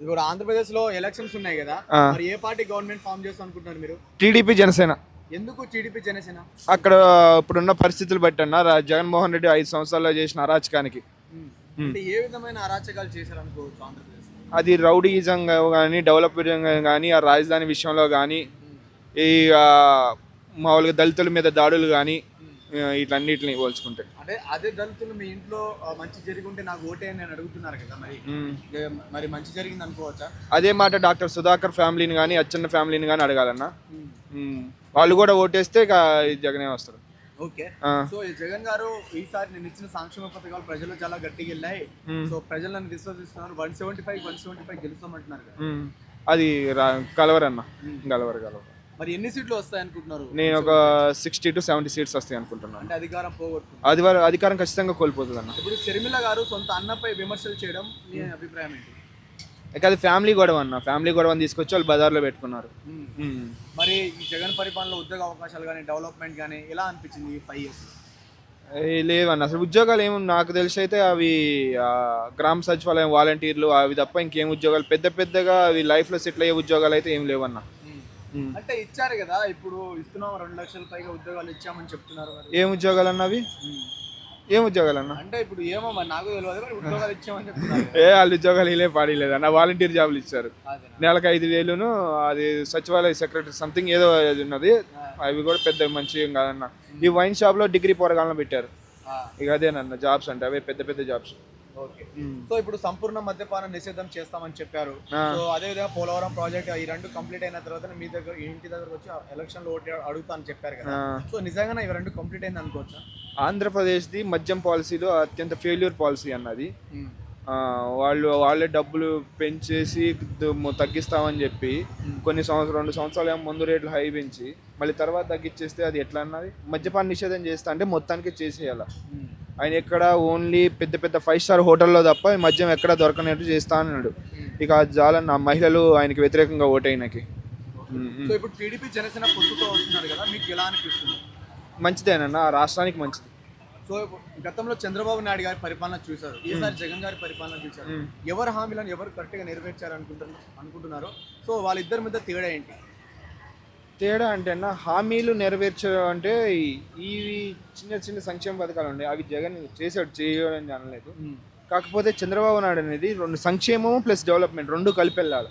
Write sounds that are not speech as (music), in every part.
ఇప్పుడు ఆంధ్రప్రదేశ్లో ఎలక్షన్స్ ఉన్నాయి కదా. మరి ఏ పార్టీ గవర్నమెంట్ ఫామ్ చేస్తాం అనుకుంటున్నారు మీరు? టీడీపీ జనసేన. ఎందుకు టీడీపీ జనసేన? అక్కడ ఇప్పుడున్న పరిస్థితులు బట్టి అన్న రా- జగన్మోహన్ రెడ్డి ఐదు సంవత్సరాల్లో చేసిన అరాచకానికి. అంటే ఏ విధమైన అరాచకాలు చేశారు అనుకోవచ్చు ఆంధ్రప్రదేశ్ అది రౌడీయిజం కానీ డెవలప్మెంట్ కానీ ఆ రాజధాని విషయంలో కానీ ఈ ఆ, మామూలుగా దళితుల మీద దాడులు కానీ ఇట్లన్నిటిని పోల్చుకుంటే. అంటే అదే దళితులు మీ ఇంట్లో మంచి జరిగి ఉంటే నాకు ఓటే అని నేను అడుగుతున్నారు కదా మరి. మరి మంచి జరిగింది అనుకోవచ్చా? అదే మాట డాక్టర్ సుధాకర్ ఫ్యామిలీని కానీ అచ్చన్న ఫ్యామిలీని కానీ అడగాలన్న. వాళ్ళు కూడా ఓటేస్తే జగనే వస్తారు. ఓకే. సో జగన్ గారు ఈసారి నేను ఇచ్చిన సంక్షేమ పథకాలు ప్రజలు చాలా గట్టిగా వెళ్ళాయి. సో ప్రజలు నన్ను విశ్వసిస్తున్నారు. One seventy five one seventy five గెలుస్తామంటున్నారు. అది కలవరన్న. కలవరు కలవరు మరి ఎన్ని సీట్లు వస్తాయి అనుకుంటున్నారు? నేను ఒక సిక్స్టీ టు సెవెంటీ సీట్స్ వస్తాయి అనుకుంటున్నాను. అంటే అధికారం పోగొట్టుకుంటారు. అది వరకు అధికారం ఖచ్చితంగా కోల్పోతుంది అన్న ఇప్పుడు షర్మిల గారు సొంత అన్నపై విమర్శలు చేయడం మీ అభిప్రాయం ఏంటి? ఇక అది ఫ్యామిలీ గొడవ అన్న. ఫ్యామిలీ గొడవని తీసుకొచ్చి వాళ్ళు బజార్లో పెట్టుకున్నారు. మరి ఈ జగన్ పరిపాలనలో ఉద్యోగ అవకాశాలు కానీ డెవలప్మెంట్ కానీ ఎలా అనిపించింది ఈ ఫైవ్ ఇయర్స్ లేవన్న. అసలు ఉద్యోగాలు ఏమి నాకు తెలిసి అయితే అవి గ్రామ సచివాలయం వాలంటీర్లు అవి తప్ప ఇంకేం ఉద్యోగాలు పెద్ద పెద్దగా అవి లైఫ్లో సెటిల్ అయ్యే ఉద్యోగాలు అయితే ఏం లేవన్న. అంటే ఇచ్చారు కదా ఇప్పుడు ఇస్తున్నాం రెండు లక్షల పైగా ఉద్యోగాలు ఇచ్చామని చెప్తున్నారు ఏం ఉద్యోగాలు అన్న అవి ఏం ఉద్యోగాలు అన్న అంటే ఇప్పుడు ఏమో మరి నాకు తెలియదు ఉద్యోగాలు ఇచ్చామని చెప్తున్నారు (laughs) ఏ వాళ్ళు ఉద్యోగాలు ఇలే పాడలేదు? అన్న వాలంటీర్ జాబులు ఇచ్చారు? నెలకు ఐదు వేలును అది సచివాలయ సెక్రటరీ సంథింగ్ ఏదో ఉన్నది. అవి కూడా పెద్ద మంచి కాదన్న. ఈ వైన్ షాప్లో డిగ్రీ పోరగాలను పెట్టారు. ఇక అదేనన్న జాబ్స్ అంటే అవే పెద్ద పెద్ద జాబ్స్ సో ఇప్పుడు సంపూర్ణ మద్యపాన నిషేధం చేస్తామని చెప్పారు. సో అదే విధంగా పోలవరం ప్రాజెక్ట్ ఈ రెండు కంప్లీట్ అయిన తర్వాత మీ దగ్గర ఇంటి దగ్గరకు వచ్చి ఎలక్షన్లో ఓటు అడుగుతా అని చెప్పారు కదా. సో నిజంగానే ఇవి రెండు కంప్లీట్ అయింది అనుకోవచ్చా? ఆంధ్రప్రదేశ్ది మద్యం పాలసీలో అత్యంత ఫెయిల్యూర్ పాలసీ అన్నది. ఆ, వాళ్ళు వాళ్ళే డబ్బులు పెంచేసి ద- తగ్గిస్తామని చెప్పి కొన్ని సంవత్సరం రెండు సంవత్సరాలు ఏమో ముందు రేట్లు హై పెంచి మళ్ళీ తర్వాత తగ్గించేస్తే అది ఎట్లా అన్నది? మద్యపాన నిషేధం చేస్తా అంటే మొత్తానికి చేసేయాల? ఆయన ఎక్కడ ఓన్లీ పెద్ద పెద్ద ఫైవ్ స్టార్ హోటల్లో తప్ప ఈ మద్యం ఎక్కడ దొరకనట్టు చేస్తా అన్నాడు. ఇక చాలన్న మహిళలు ఆయనకి వ్యతిరేకంగా ఓటైనకి సో ఇప్పుడు టీడీపీ జనసేన పొత్తుతో వస్తున్నారు కదా మీకు ఎలా అనిపిస్తుంది? మంచిదేనన్న రాష్ట్రానికి మంచిది. సో గతంలో చంద్రబాబు నాయుడు గారి పరిపాలన చూశారు ఈసారి జగన్ గారి పరిపాలన చూశారు. ఎవరు హామీలను ఎవరు కరెక్ట్గా నెరవేర్చారు అనుకుంటున్నారు అనుకుంటున్నారు? సో వాళ్ళిద్దరి మధ్య తేడా ఏంటి? తేడా అంటే అన్న హామీలు నెరవేర్చడం అంటే ఈ- ఇవి చిన్న చిన్న సంక్షేమ పథకాలు ఉన్నాయి. అవి జగన్ చేసాడు చేయని అనలేదు కాకపోతే చంద్రబాబు నాయుడు అనేది రెండు సంక్షేమం ప్లస్ డెవలప్మెంట్ రెండు కలిపి వెళ్ళాలి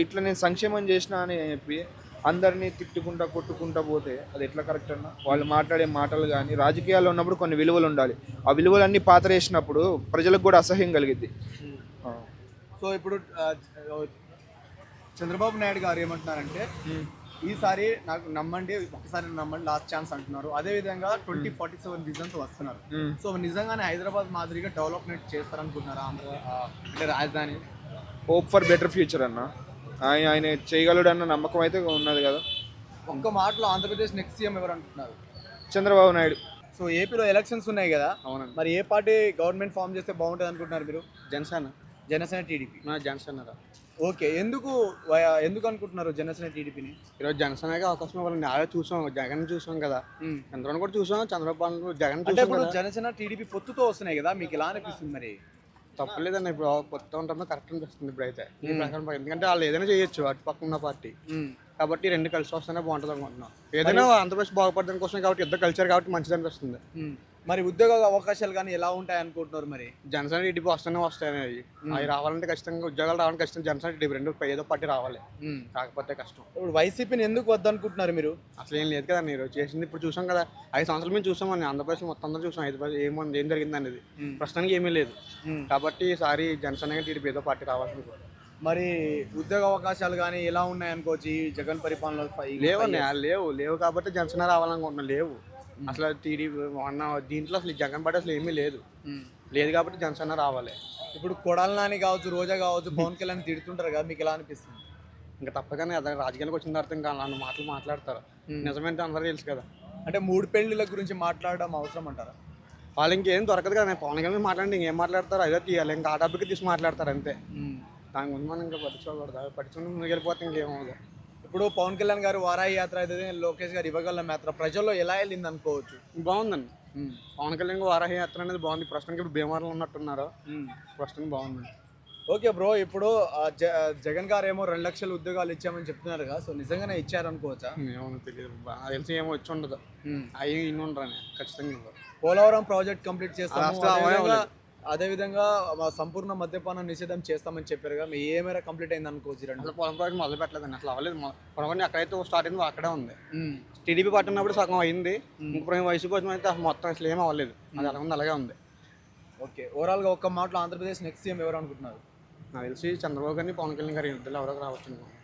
ఇట్లా నేను సంక్షేమం చేసిన అని చెప్పి అందరినీ తిట్టుకుంటా కొట్టుకుంటా పోతే అది ఎట్లా కరెక్ట్ అన్న? వాళ్ళు మాట్లాడే మాటలు కానీ రాజకీయాల్లో ఉన్నప్పుడు కొన్ని విలువలు ఉండాలి. ఆ విలువలన్నీ పాతరేసినప్పుడు ప్రజలకు కూడా అసహ్యం కలిగిద్ది. ఆ. సో ఇప్పుడు చంద్రబాబు నాయుడు గారు ఏమంటున్నారంటే ఈసారి నాకు నమ్మండి ఒకసారి నమ్మండి లాస్ట్ ఛాన్స్ అంటున్నారు. అదే విధంగా ట్వంటీ ఫార్టీ సెవెన్ విజన్తో వస్తున్నారు. సో నిజంగానే హైదరాబాద్ మాదిరిగా డెవలప్మెంట్ చేస్తారనుకుంటున్నారా ఆంధ్ర అంటే రాజధాని? హోప్ ఫర్ బెటర్ ఫ్యూచర్ అన్న. ఆయన ఆయన చేయగలడు అన్న నమ్మకం అయితే ఉన్నది కదా. ఒక్క మాటలో ఆంధ్రప్రదేశ్ నెక్స్ట్ సీఎం ఎవరు అంటున్నారు? చంద్రబాబు నాయుడు. సో ఏపీలో ఎలక్షన్స్ ఉన్నాయి కదా. అవునండి. మరి ఏ పార్టీ గవర్నమెంట్ ఫామ్ చేస్తే బాగుంటుంది అనుకుంటున్నారు మీరు? జనసేన. జనసేన టీడీపీ జనసేన. ఓకే ఎందుకు ఎందుకు అనుకుంటున్నారు జనసేన టీడీపీని? ఈరోజు జనసేనకి అవకాశం ఇవ్వాలండి ఆడే చూసాం జగన్ చూసాం కదా. చంద్రబాబు కూడా చూసాం చంద్రబాబు జగన్ అంటే చూసాం ఇప్పుడు కదా. జనసేన టీడీపీ పొత్తుతో వస్తున్నాయి కదా మీకు ఎలా అనిపిస్తుంది మరి? తప్పలేదండి ఇప్పుడు కొత్త ఉంటామో కరెక్ట్ అనిపిస్తుంది ఇప్పుడు అయితే ఈ ప్రకారం ప్రకారం. ఎందుకంటే వాళ్ళు ఏదైనా చేయొచ్చు అటు పక్కన ఉన్న పార్టీ. కాబట్టి రెండు కలిసి వస్తేనే బాగుంటుంది అనుకుంటున్నాం. ఏదైనా ఆంధ్రప్రదేశ్ బాగుపడడం కోసం కాబట్టి ఇద్దరు కల్చర్ కాబట్టి మంచిది అనిపిస్తుంది. మరి ఉద్యోగ అవకాశాలు కానీ ఎలా ఉంటాయి అనుకుంటున్నారు మరి? జనసేన టీడీపీ వస్తేనే వస్తాయి అవి. అవి రావాలంటే ఖచ్చితంగా ఉద్యోగాలు రావాలంటే ఖచ్చితంగా జనసేన టీడీపీ రెండు ఏదో పార్టీ రావాలి. కాకపోతే కష్టం. ఇప్పుడు వైసీపీని ఎందుకు వద్దనుకుంటున్నారు మీరు? అసలు ఏం లేదు కదా మీరు. చేసింది ఇప్పుడు చూసాం కదా. ఐదు సంవత్సరాల మేము చూసామని ఆంధ్రప్రదేశ్ మొత్తం అందరూ చూసాం. ఐదు ఏముంది ఏం జరిగింది అనేది. ప్రస్తుతానికి ఏమీ లేదు. కాబట్టి ఈసారి జనసేన టీడీపీ ఏదో పార్టీ రావాల్సింది మరి ఉద్యోగ అవకాశాలు కానీ ఎలా ఉన్నాయి అనుకోవచ్చు ఈ జగన్ పరిపాలనలో? ఫై- లేవని లేవు. లేవు కాబట్టి జనసేన రావాలనుకుంటున్నాం. లేవు. అసలు టీడీపీ మొన్న దీంట్లో అసలు జగన్ పార్టీ అసలు ఏమీ లేదు. లేదు కాబట్టి జనసేన రావాలి. ఇప్పుడు కొడాల నాని కావచ్చు రోజా కావచ్చు పవన్ కళ్యాణ్ తిడుతుంటారు కదా మీకు ఎలా అనిపిస్తుంది? ఇంకా తప్పగానే అదే రాజకీయానికి వచ్చిన తర్వాత ఇంకా అలాంటి మాటలు మాట్లాడతారు. నిజమేంటే అందరూ తెలుసు కదా. అంటే మూడు పెళ్ళిళ్ళ గురించి మాట్లాడడం అవసరం అంటారా? వాళ్ళు ఇంకేం దొరకదు కదా పవన్ కళ్యాణ్ మాట్లాడి ఇంకేం మాట్లాడతారు? అదే తీయాలి ఇంకా ఆ టాపిక్ తీసి మాట్లాడతారు అంతే. దాని ముందు మనం ఇంకా పట్టించుకోకూడదు. పట్టించుకుని ముందుకు వెళ్ళిపోతే ఇంకేమవుతుంది ఇప్పుడు పవన్ కళ్యాణ్ గారు వారాయి యాత్ర అయితే లోకేష్ గారు ఇవ్వగలం యాత్ర. ప్రజల్లో ఎలా వెళ్ళింది అనుకోవచ్చు? బాగుందండి. పవన్ కళ్యాణ్ వారాహి యాత్ర అనేది బాగుంది. ప్రస్తుతానికి ఇప్పుడు భీమవరంలో ఉన్నట్టున్నారు. ప్రస్తుతం బాగుంది. ఓకే బ్రో ఇప్పుడు జగన్ గారు ఏమో రెండు లక్షల ఉద్యోగాలు ఇచ్చామని చెప్తున్నారు కదా సో నిజంగానే ఇచ్చారనుకోవచ్చా? ఏమో తెలియదు. తెలిసి ఏమో వచ్చి ఉండదు. అవి ఇన్ని ఉండరని ఖచ్చితంగా. పోలవరం ప్రాజెక్ట్ కంప్లీట్ అవే అదేవిధంగా సంపూర్ణ మద్యపాన నిషేధం చేస్తామని చెప్పారు కదా మీ ఏ మేర కంప్లీట్ అయింది అనుకోవచ్చు రెండు. పొలం ప్రాజెక్ట్ మొదలు పెట్టలేదండి. అసలు అవ్వలేదు. పొలం ఎక్కడైతే స్టార్ట్ అయిందో అక్కడే ఉంది. టీడీపీ పట్టినప్పుడు సగం అయింది. ఇప్పుడు వయసు కోసం అయితే మొత్తం అసలు ఏం అవ్వలేదు. అది అలా ఉంది అలాగే ఉంది. ఓకే. ఓవరాల్గా ఒక్క మాటలో ఆంధ్రప్రదేశ్ నెక్స్ట్ సీఎం ఎవరు అనుకుంటున్నారు? నాకు తెలిసి చంద్రబాబు గారిని పవన్ కళ్యాణ్ గారి ఇద్దరు ఎవరో రావచ్చు అనుకుంటున్నాను.